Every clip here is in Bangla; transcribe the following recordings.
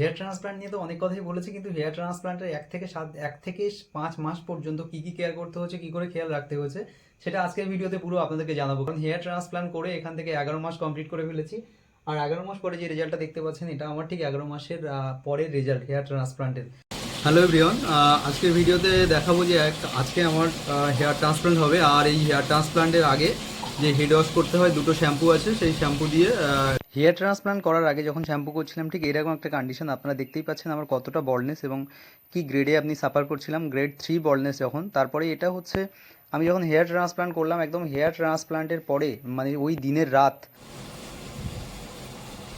হেয়ার ট্রান্সপ্লান্ট নিয়ে তো অনেক কথাই বলেছি, কিন্তু হেয়ার ট্রান্সপ্লান্টের এক থেকে সাত, এক থেকে পাঁচ মাস পর্যন্ত কি কি কেয়ার করতে হচ্ছে, কি করে খেয়াল রাখতে হচ্ছে, সেটা আজকের ভিডিওতে পুরো আপনাদেরকে জানাব। কারণ হেয়ার ট্রান্সপ্লান্ট করে এখান থেকে এগারো মাস কমপ্লিট করে ফেলেছি, আর এগারো মাস পরে যে রেজাল্টটা দেখতে পাচ্ছেন, এটা আমার ঠিক এগারো মাসের পরের রেজাল্ট হেয়ার ট্রান্সপ্লান্টের হ্যালো এভরিওয়ান আজকের ভিডিওতে দেখাবো যে আজকে আমার হেয়ার ট্রান্সপ্লান্ট হবে, আর এই হেয়ার ট্রান্সপ্লান্টের আগে যে হেড ওয়াশ করতে হয় দুটো শ্যাম্পু আছে সেই শ্যাম্পু দিয়ে হেয়ার ট্রান্সপ্লান্ট করার আগে যখন শ্যাম্পু করছিলাম ঠিক এরকম একটা কন্ডিশন আপনারা দেখতেই পাচ্ছেন আমার কতটা বলনেস এবং কি গ্রেডে আপনি সাফার করছিলাম। গ্রেড থ্রি বলনেস যখন তারপরে এটা হচ্ছে আমি যখন হেয়ার ট্রান্সপ্লান্ট করলাম একদম হেয়ার ট্রান্সপ্লান্টের পরে মানে ওই দিনের রাত।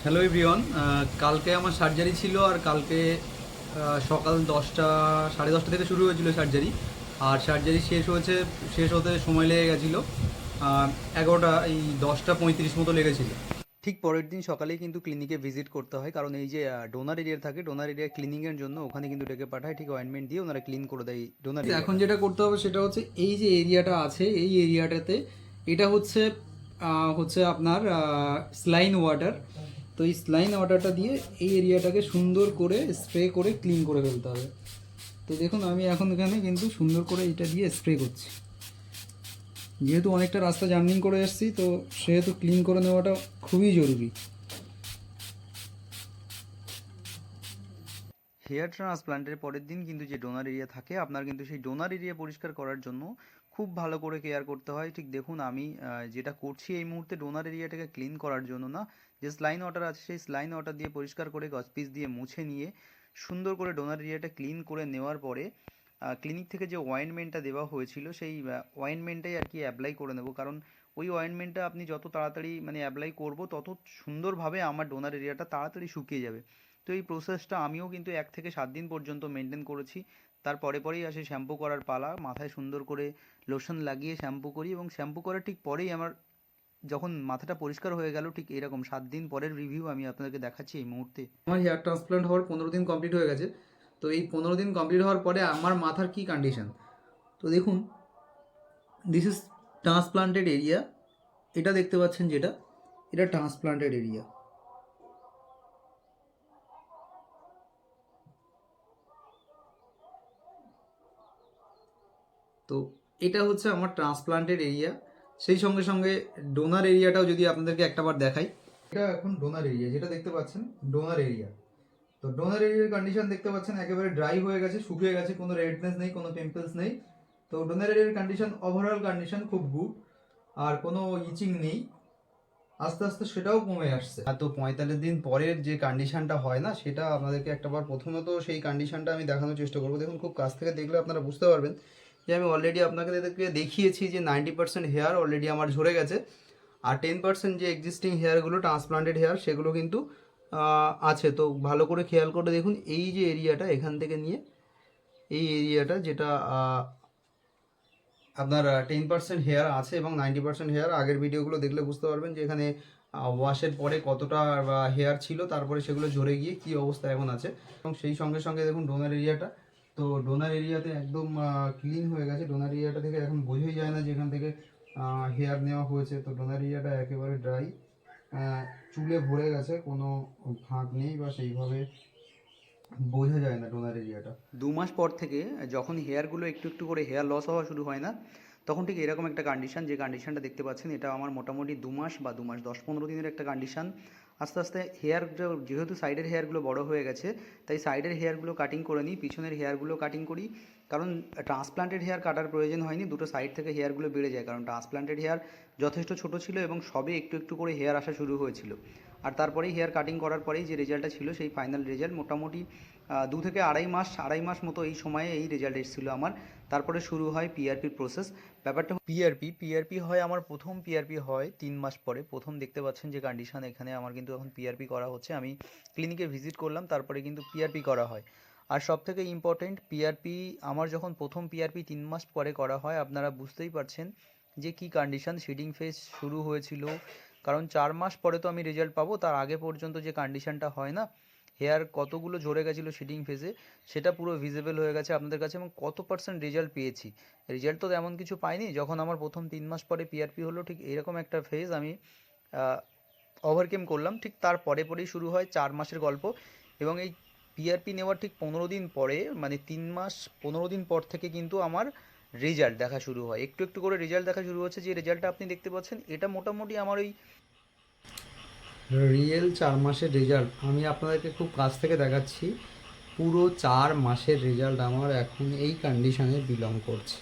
হ্যালো এভরিওয়ান কালকে আমার সার্জারি ছিল আর কালকে সকাল দশটা সাড়ে দশটা থেকে শুরু হয়েছিল সার্জারি আর সার্জারি শেষ হয়েছে শেষ হতে সময় লেগে গেছিল। এগারোটা এই দশটা পঁয়ত্রিশ মতো লেগেছিল। ঠিক পরের দিন সকালেই কিন্তু ক্লিনিকে ভিজিট করতে হয় কারণ এই যে ডোনার এরিয়া থাকে ডোনার এরিয়া ক্লিনিংয়ের জন্য ওখানে কিন্তু ডেকে পাঠায় ঠিক অয়েনমেন্ট দিয়ে ওনারা ক্লিন করে দেয় ডোনার এখন যেটা করতে হবে সেটা হচ্ছে এই যে এরিয়াটা আছে এই এরিয়াটাতে এটা হচ্ছে হচ্ছে আপনার স্লাইন ওয়াটার তো এই স্লাইন ওয়াটারটা দিয়ে এই এরিয়াটাকে সুন্দর করে স্প্রে করে ক্লিন করে ফেলতে হবে। তো দেখুন আমি এখন এখানে কিন্তু সুন্দর করে এটা দিয়ে স্প্রে করছি। যেহেতু অনেকটা রাস্তা জার্নিং করে এসেছি, তো সেহেতু ক্লিন করে নেওয়াটা খুবই জরুরি। হেয়ার ট্রান্সপ্লান্টের পরের দিন কিন্তু যে ডোনার এরিয়া থাকে, আপনার কিন্তু সেই ডোনার এরিয়া পরিষ্কার করার জন্য খুব ভালো করে কেয়ার করতে হয়। ঠিক দেখুন, আমি যেটা করছি এই মুহূর্তে ডোনার এরিয়াটাকে ক্লিন করার জন্য না, যে স্লাইন ওয়াটার আছে সেই স্লাইন ওয়াটার দিয়ে পরিষ্কার করে গসপিস দিয়ে মুছে নিয়ে সুন্দর করে ডোনার এরিয়াটা ক্লিন করে নেওয়ার পরে ক্লিনিক থেকে যে অয়েনমেন্টটা দেওয়া হয়েছিল, সেই অয়েনমেন্টটাই আর কি অ্যাপ্লাই করে নেব। কারণ ওই অয়েনমেন্টটা আপনি যত তাড়াতাড়ি মানে অ্যাপ্লাই করব, তত সুন্দরভাবে আমার ডোনার এরিয়াটা তাড়াতাড়ি শুকিয়ে যাবে। তো এই প্রসেসটা আমিও কিন্তু এক থেকে সাত দিন পর্যন্ত মেনটেন করেছি। তার পরে পরেই আসে শ্যাম্পু করার পালা। মাথায় সুন্দর করে লোশন লাগিয়ে শ্যাম্পু করি এবং শ্যাম্পু করার ঠিক পরেই আমার যখন মাথাটা পরিষ্কার হয়ে গেল, ঠিক এরকম সাত দিন পরের রিভিউ আমি আপনাদেরকে দেখাচ্ছি এই মুহূর্তে। আমার হেয়ার ট্রান্সপ্লান্ট হওয়ার পনেরো দিন কমপ্লিট হয়ে গেছে। তো এই পনেরো দিন কমপ্লিট হওয়ার পরে আমার মাথার কি কন্ডিশন তো দেখুন দিস ইজ ট্রান্সপ্লান্টেড এরিয়া এটা দেখতে পাচ্ছেন যেটা, এটা ট্রান্সপ্লান্টেড এরিয়া তো এটা হচ্ছে আমার ট্রান্সপ্লান্টেড এরিয়া সেই সঙ্গে সঙ্গে ডোনার এরিয়াটাও যদি আপনাদেরকে একটাবার দেখাই, এটা এখন ডোনার এরিয়া যেটা দেখতে পাচ্ছেন ডোনার এরিয়া তো ডোনার এরিয়ার কন্ডিশন দেখতে পাচ্ছেন, একেবারে ড্রাই হয়ে গেছে, শুকিয়ে গেছে, কোনো রেডনেস নেই, কোনো পিম্পলস নেই। তো ডোনার এরিয়ার কন্ডিশন ওভারঅল কন্ডিশন খুব গুড আর কোনো ইচিং নেই। আস্তে আস্তে সেটাও কমে আসছে। আর তো পঁয়তাল্লিশ দিন পরের যে কন্ডিশনটা হয় না, সেটা আপনাদেরকে একটাবার প্রথমত সেই কন্ডিশনটা আমি দেখানোর চেষ্টা করব। দেখুন, খুব কাছ থেকে দেখলে আপনারা বুঝতে পারবেন যে আমি অলরেডি আপনাকে এদেরকে দেখিয়েছি যে নাইনটি পার্সেন্ট হেয়ার অলরেডি আমার ঝরে গেছে, আর টেন পার্সেন্ট যে এক্সিস্টিং হেয়ারগুলো ট্রান্সপ্লান্টেড হেয়ার সেগুলো কিন্তু আছে। তো ভালো করে খেয়াল করে দেখুন, এই যে এরিয়াটা এখান থেকে নিয়ে, এই এরিয়াটা যেটা আপনার টেন পার্সেন্ট হেয়ার আছে এবং নাইনটি পার্সেন্ট হেয়ার আগের ভিডিওগুলো দেখলে বুঝতে পারবেন যে এখানে ওয়াশের পরে কতটা হেয়ার ছিল, তারপরে সেগুলো ঝরে গিয়ে কি অবস্থা এখন আছে। এবং সেই সঙ্গে সঙ্গে দেখুন ডোনার এরিয়াটা। তো ডোনার এরিয়াতে একদম ক্লিন হয়ে গেছে। ডোনার এরিয়াটা থেকে এখন বোঝাই যায় না যে এখান থেকে হেয়ার নেওয়া হয়েছে। তো ডোনার এরিয়াটা একেবারে ড্রাই চুলে ভরে গেছে, কোনো ফাঁক নেই বা সেইভাবে বোঝা যায় না ডোনার এরিয়াটা। দু মাস পর থেকে যখন হেয়ারগুলো একটু একটু করে হেয়ার লস হওয়া শুরু হয় না, তখন ঠিক এরকম একটা কন্ডিশন যে কন্ডিশনটা দেখতে পাচ্ছেন, এটা আমার মোটামুটি দু মাস বা দু মাস, দশ পনেরো দিনের একটা কন্ডিশন আস্তে আস্তে হেয়ার যেহেতু সাইডের হেয়ারগুলো বড় হয়ে গেছে, তাই সাইডের হেয়ারগুলো কাটিং করে নিই, পিছনের হেয়ারগুলো কাটিং করি। কারণ ট্রান্সপ্লান্টেড হেয়ার কাটার প্রয়োজন হয়নি, দুটো সাইড থেকে হেয়ারগুলো বেড়ে যায়। কারণ ট্রান্সপ্লান্টেড হেয়ার যথেষ্ট ছোট ছিল এবং সবে একটু একটু করে হেয়ার আসা শুরু হয়েছিল। আর তারপরেই হেয়ার কাটিং করার পরেই যে রেজাল্টটা ছিল, সেই ফাইনাল রেজাল্ট মোটামুটি দু থেকে আড়াই মাস আড়াই মাস মতো এই সময়ে এই রেজাল্ট এসেছিল আমার। তারপরে শুরু হয় পিআরপির প্রসেস ব্যাপারটা পিআরপি পিআরপি হয় আমার প্রথম পিআরপি হয় তিন মাস পরে। প্রথম দেখতে পাচ্ছেন যে কন্ডিশন এখানে আমার কিন্তু এখন পিআরপি করা হচ্ছে। আমি ক্লিনিকে ভিজিট করলাম, তারপরে কিন্তু পিআরপি করা হয়। আর সব থেকে ইম্পর্টেন্ট পিআরপি আমার যখন প্রথম পিআরপি তিন মাস পরে করা হয়, আপনারা বুঝতেই পারছেন যে কি কন্ডিশন শেডিং ফেজ শুরু হয়েছিল। কারণ চার মাস পরে তো আমি রেজাল্ট পাবো, তার আগে পর্যন্ত যে কন্ডিশনটা হয় না হেয়ার কতগুলো ঝরে গেছিল শেডিং ফেজে সেটা পুরো ভিজিবল হয়ে গেছে আপনাদের কাছে এবং কত পার্সেন্ট রেজাল্ট পেয়েছি। রেজাল্ট তো তেমন কিছু পাইনি, যখন আমার প্রথম তিন মাস পরে পিআরপি হলো, ঠিক এরকম একটা ফেজ আমি ওভারকেম করলাম। ঠিক তার পরে পরেই শুরু হয় চার মাসের গল্প এবং এই পিআরপি নেওয়ার ঠিক পনেরো দিন পরে মানে তিন মাস পনেরো দিন পর থেকে কিন্তু আমার রেজাল্ট দেখা শুরু হয়। একটু একটু করে রেজাল্ট দেখা শুরু হচ্ছে। যে রেজাল্টটা আপনি দেখতে পাচ্ছেন, এটা মোটামুটি আমার ওই রিয়েল চার মাসের রেজাল্ট আমি আপনাদেরকে খুব কাছ থেকে দেখাচ্ছি, পুরো চার মাসের রেজাল্ট আমার এখন এই কন্ডিশনে বিলং করছে।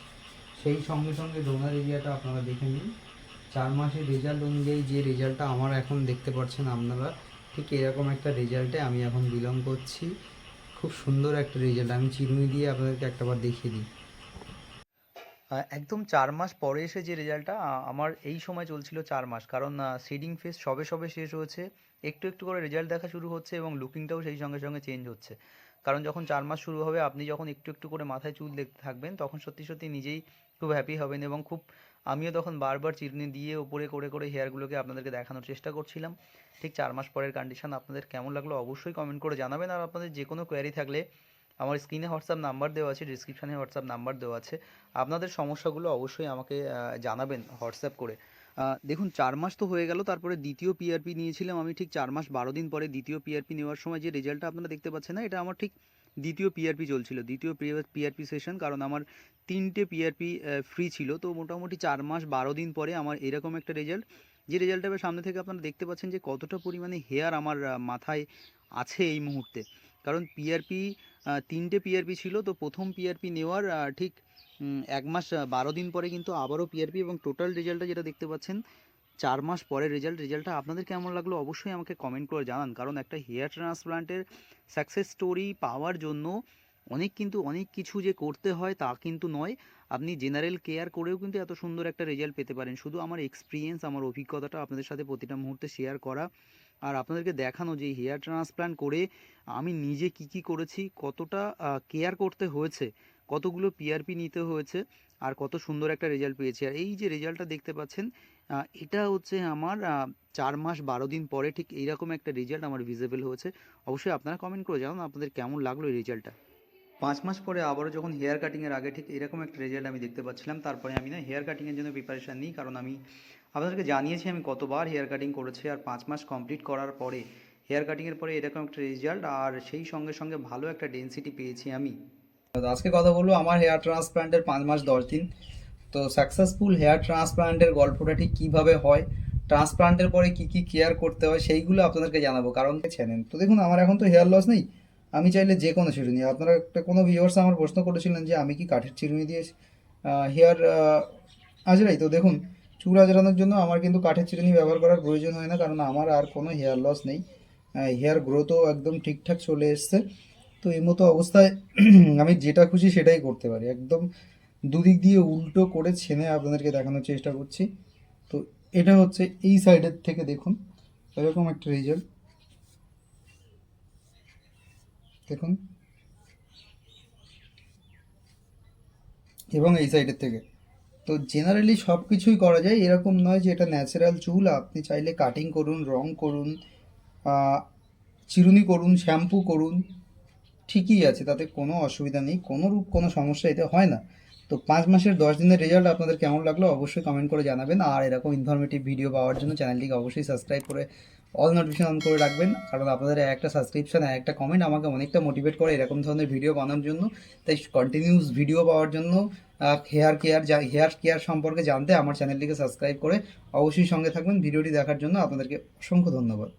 সেই সঙ্গে সঙ্গে ডোনার এরিয়াটা আপনারা দেখে নিন। চার মাসের রেজাল্ট অনুযায়ী যে রেজাল্টটা আমার এখন দেখতে পাচ্ছেন আপনারা ঠিক এরকম একটা রেজাল্টে আমি এখন বিলং করছি। খুব সুন্দর একটা রেজাল্ট আমি চিরুনি দিয়ে আপনাদেরকে একটাবার দেখিয়ে দিই। একদম চার মাস পরে এসে যে রেজাল্টটা আমার এই সময় চলছিল চার মাস। কারণ সিডিং ফেস সবে সবে শেষ হয়েছে, একটু একটু করে রেজাল্ট দেখা শুরু হচ্ছে এবং লুকিংটাও সেই সঙ্গে সঙ্গে চেঞ্জ হচ্ছে। কারণ যখন চার মাস শুরু হবে, আপনি যখন একটু একটু করে মাথায় চুল দেখতে থাকবেন, তখন সত্যি সত্যি নিজেই খুব হ্যাপি হবেন এবং খুব আমিও তখন বারবার চিরুনি দিয়ে ওপরে করে করে হেয়ারগুলোকে আপনাদেরকে দেখানোর চেষ্টা করছিলাম। ঠিক চার মাস পরের কন্ডিশন আপনাদের কেমন লাগল অবশ্যই কমেন্ট করে জানাবেন। আর আপনাদের যে কোনো কোয়ারি থাকলে আমার স্ক্রিনে হোয়াটসঅ্যাপ নাম্বার দেওয়া আছে ডিসক্রিপশানে হোয়াটসঅ্যাপ নাম্বার দেওয়া আছে। আপনাদের সমস্যাগুলো অবশ্যই আমাকে জানাবেন হোয়াটসঅ্যাপ করে। দেখুন, চার মাস তো হয়ে গেল, তারপরে দ্বিতীয় পিআরপি নিয়েছিলাম আমি। ঠিক চার মাস বারো দিন পরে দ্বিতীয় পিআরপি নেওয়ার সময় যে রেজাল্টটা আপনারা দেখতে পাচ্ছেন না, এটা আমার ঠিক দ্বিতীয় পিআরপি চলছিল, দ্বিতীয় পিআরপি সেশন কারণ আমার তিনটে পিআরপি ফ্রি ছিল। তো মোটামুটি চার মাস বারো দিন পরে আমার এরকম একটা রেজাল্ট যে রেজাল্টটা সামনে থেকে আপনারা দেখতে পাচ্ছেন যে কতটা পরিমাণে হেয়ার আমার মাথায় আছে এই মুহূর্তে। কারণ পিআরপি তিনটে পিআরপি ছিল, তো প্রথম পিআরপি নেওয়ার ঠিক এক মাস বারো দিন পরে কিন্তু আবারও পিআরপি এবং টোটাল রেজাল্টটা যেটা দেখতে পাচ্ছেন চার মাস পরের রেজাল্ট রেজাল্টটা আপনাদের কেমন লাগল অবশ্যই আমাকে কমেন্ট করে জানান। কারণ একটা হেয়ার ট্রান্সপ্লান্টের সাকসেস স্টোরি পাওয়ার জন্য অনেক কিন্তু, অনেক কিছু যে করতে হয় তা কিন্তু নয়। আপনি জেনারেল কেয়ার করেও কিন্তু এত সুন্দর একটা রেজাল্ট পেতে পারেন। শুধু আমার এক্সপিরিয়েন্স আমার অভিজ্ঞতাটা আপনাদের সাথে প্রতিটা মুহূর্তে শেয়ার করা আর আপনাদেরকে দেখানো যে হেয়ার ট্রান্সপ্লান্ট করে আমি নিজে কি কি করেছি, কতটা কেয়ার করতে হয়েছে কতগুলো পিআরপি নিতে হয়েছে আর কত সুন্দর একটা রেজাল্ট পেয়েছি। আর এই যে রেজাল্টটা দেখতে পাচ্ছেন এটা হচ্ছে আমার চার মাস বারো দিন পরে ঠিক এইরকম একটা রেজাল্ট আমার ভিজিবল হয়েছে। অবশ্যই আপনারা কমেন্ট করে জানান আপনাদের কেমন লাগল এই রেজাল্টটা পাঁচ মাস পরে আবারও যখন হেয়ার কাটিংয়ের আগে ঠিক এরকম একটা রেজাল্ট আমি দেখতে পাচ্ছিলাম, তারপরে আমি না হেয়ার কাটিংয়ের জন্য প্রিপারেশান নিই, কারণ আমি আপনাদেরকে জানিয়েছি আমি কতবার হেয়ার কাটিং করেছি আর পাঁচ মাস কমপ্লিট করার পরে হেয়ার কাটিংয়ের পরে এরকম একটা রেজাল্ট আর সেই সঙ্গে সঙ্গে ভালো একটা ডেন্সিটি পেয়েছি আমি। আজকে কথা বলব আমার হেয়ার ট্রান্সপ্লান্টের পাঁচ মাস দশ দিন। তো সাকসেসফুল হেয়ার ট্রান্সপ্লান্টের গল্পটা ঠিক কীভাবে হয় ট্রান্সপ্লান্টের পরে কি কি কেয়ার করতে হয়, সেইগুলো আপনাদেরকে জানাব, কারণ চ্যানেল তো দেখুন, আমার এখন তো হেয়ার লস নেই। আমি চাইলে যে কোনো চিরুনি। আপনারা একটা কোনো ভিউয়ার্স আমার প্রশ্ন করেছিলেন যে, আমি কি কাঠের চিরুনি দিয়ে হেয়ার আজরাই তো দেখুন চুল আজরানোর জন্য আমার কিন্তু কাঠের চিরুনি ব্যবহার করার প্রয়োজন হয় না, কারণ আমার আর কোনো হেয়ার লস নেই। হেয়ার গ্রোথও একদম ঠিকঠাক চলে এসছে। তো এই মতো অবস্থায় আমি যেটা খুশি সেটাই করতে পারি। একদম দুদিক দিয়ে উল্টো করে ছেনে আপনাদেরকে দেখানোর চেষ্টা করছি। তো এটা হচ্ছে এই সাইডের থেকে দেখুন, এরকম একটা রেজাল্ট দেখুন। এবং এই সাইডের থেকে। তো জেনারেলি সব কিছুই করা যায়, এরকম নয় যে এটা ন্যাচারাল চুল। আপনি চাইলে কাটিং করুন, রং করুন চিরুনি করুন শ্যাম্পু করুন। ঠিকই আছে, তাতে কোনো অসুবিধা নেই, কোনো রূপ, কোনো সমস্যা এতে হয় না। তো পাঁচ মাসের দশ দিনের রেজাল্ট আপনাদের কেমন লাগল অবশ্যই কমেন্ট করে জানাবেন। আর এরকম ইনফরমেটিভ ভিডিও পাওয়ার জন্য চ্যানেলটিকে অবশ্যই সাবস্ক্রাইব করে অল নোটিফিকেশন অন করে রাখবেন। কারণ আপনাদের একটা সাবস্ক্রিপশন একটা কমেন্ট আমাকে অনেকটা মোটিভেট করে এরকম ধরনের ভিডিও বানানোর জন্য। তাই কন্টিনিউস ভিডিও পাওয়ার জন্য হেয়ার কেয়ার যা হেয়ার কেয়ার সম্পর্কে জানতে আমার চ্যানেলটিকে সাবস্ক্রাইব করে অবশ্যই সঙ্গে থাকবেন। ভিডিওটি দেখার জন্য আপনাদেরকে অসংখ্য ধন্যবাদ।